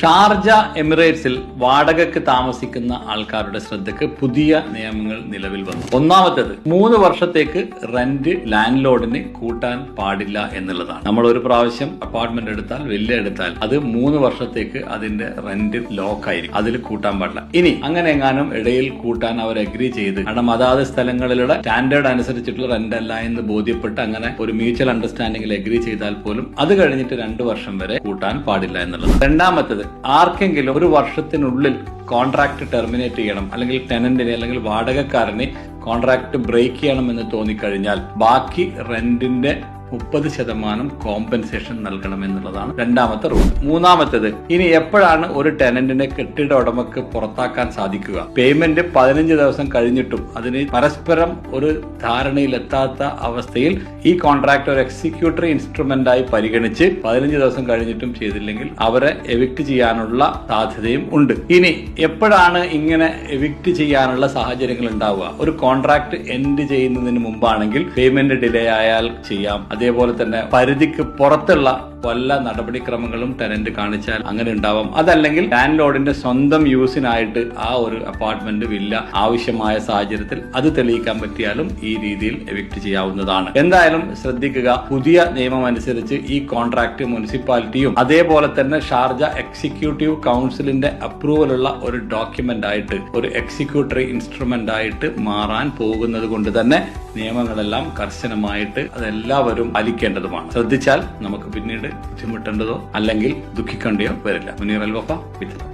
Sharjah എമിറേറ്റ്സിൽ വാടകയ്ക്ക് താമസിക്കുന്ന ആൾക്കാരുടെ ശ്രദ്ധയ്ക്ക് പുതിയ നിയമങ്ങൾ നിലവിൽ വന്നു. ഒന്നാമത്തേത് മൂന്ന് വർഷത്തേക്ക് റെന്റ് ലാൻഡ് ലോഡിന് കൂട്ടാൻ പാടില്ല എന്നുള്ളതാണ്. നമ്മൾ ഒരു പ്രാവശ്യം അപ്പാർട്ട്മെന്റ് എടുത്താൽ വില്ല എടുത്താൽ അത് മൂന്ന് വർഷത്തേക്ക് അതിന്റെ റെന്റ് ലോക്ക് ആയിരിക്കും. അതിൽ കൂട്ടാൻ പാടില്ല. ഇനി അങ്ങനെ എങ്ങാനും ഇടയിൽ കൂട്ടാൻ അവർ അഗ്രി ചെയ്ത് കാരണം അതാത് സ്ഥലങ്ങളിലുള്ള സ്റ്റാൻഡേർഡ് അനുസരിച്ചിട്ടുള്ള റെന്റ് അല്ല എന്ന് ബോധ്യപ്പെട്ട് അങ്ങനെ ഒരു മ്യൂച്വൽ അണ്ടർസ്റ്റാൻഡിംഗിൽ അഗ്രി ചെയ്താൽ പോലും അത് കഴിഞ്ഞിട്ട് രണ്ട് വർഷം വരെ കൂട്ടാൻ പാടില്ല എന്നുള്ളത്. രണ്ടാമത്തത് ആർക്കെങ്കിലും ഒരു വർഷത്തിനുള്ളിൽ കോൺട്രാക്ട് ടെർമിനേറ്റ് ചെയ്യണം അല്ലെങ്കിൽ ടെനന്റിനെ അല്ലെങ്കിൽ വാടകക്കാരനെ കോൺട്രാക്ട് ബ്രേക്ക് ചെയ്യണം എന്ന് തോന്നിക്കഴിഞ്ഞാൽ ബാക്കി റെന്റിന്റെ മുപ്പത് ശതമാനം കോമ്പൻസേഷൻ നൽകണം എന്നുള്ളതാണ് രണ്ടാമത്തെ റൂൾ മൂന്നാമത്തേത് ഇനി എപ്പോഴാണ് ഒരു ടെനന്റിനെ കെട്ടിട ഉടമക്ക് പുറത്താക്കാൻ സാധിക്കുക? പേയ്മെന്റ് പതിനഞ്ച് ദിവസം കഴിഞ്ഞിട്ടും അതിന് പരസ്പരം ഒരു ധാരണയിലെത്താത്ത അവസ്ഥയിൽ ഈ കോൺട്രാക്ട് ഒരു എക്സിക്യൂട്ടറി ഇൻസ്ട്രുമെന്റ് ആയി പരിഗണിച്ച് പതിനഞ്ച് ദിവസം കഴിഞ്ഞിട്ടും ചെയ്തില്ലെങ്കിൽ അവരെ എവിക്ട് ചെയ്യാനുള്ള സാധ്യതയും ഉണ്ട്. ഇനി എപ്പോഴാണ് ഇങ്ങനെ എവിക്ട് ചെയ്യാനുള്ള സാഹചര്യങ്ങൾ ഉണ്ടാവുക? ഒരു കോൺട്രാക്ട് എൻഡ് ചെയ്യുന്നതിന് മുമ്പാണെങ്കിൽ പേയ്മെന്റ് ഡിലേ ആയാൽ ചെയ്യാം. അതേപോലെ തന്നെ പരിധിക്ക് പുറത്തുള്ള വല്ല നടപടിക്രമങ്ങളും ടെനന്റ് കാണിച്ചാൽ അങ്ങനെ ഉണ്ടാവാം. അതല്ലെങ്കിൽ ലാൻഡ് ലോഡിന്റെ സ്വന്തം യൂസിനായിട്ട് ആ ഒരു അപ്പാർട്ട്മെന്റ് വില്ല ആവശ്യമായ സാഹചര്യത്തിൽ അത് തെളിയിക്കാൻ പറ്റിയാലും ഈ രീതിയിൽ എവിക്ട് ചെയ്യാവുന്നതാണ്. എന്തായാലും ശ്രദ്ധിക്കുക പുതിയ നിയമം അനുസരിച്ച് ഈ കോൺട്രാക്ട് മുനിസിപ്പാലിറ്റിയും അതേപോലെ തന്നെ ഷാർജ എക്സിക്യൂട്ടീവ് കൗൺസിലിന്റെ അപ്രൂവലുള്ള ഒരു ഡോക്യുമെന്റ് ആയിട്ട് ഒരു എക്സിക്യൂട്ടറി ഇൻസ്ട്രുമെന്റ് ആയിട്ട് മാറാൻ പോകുന്നത് കൊണ്ട് തന്നെ നിയമങ്ങളെല്ലാം കർശനമായിട്ട് അതെല്ലാവരും പാലിക്കേണ്ടതുമാണ് ശ്രദ്ധിച്ചാൽ നമുക്ക് പിന്നീട് ബുദ്ധിമുട്ടേണ്ടതോ അല്ലെങ്കിൽ ദുഃഖിക്കേണ്ടയോ വരില്ല. മുനീർ അൽവഫ വിത്ത്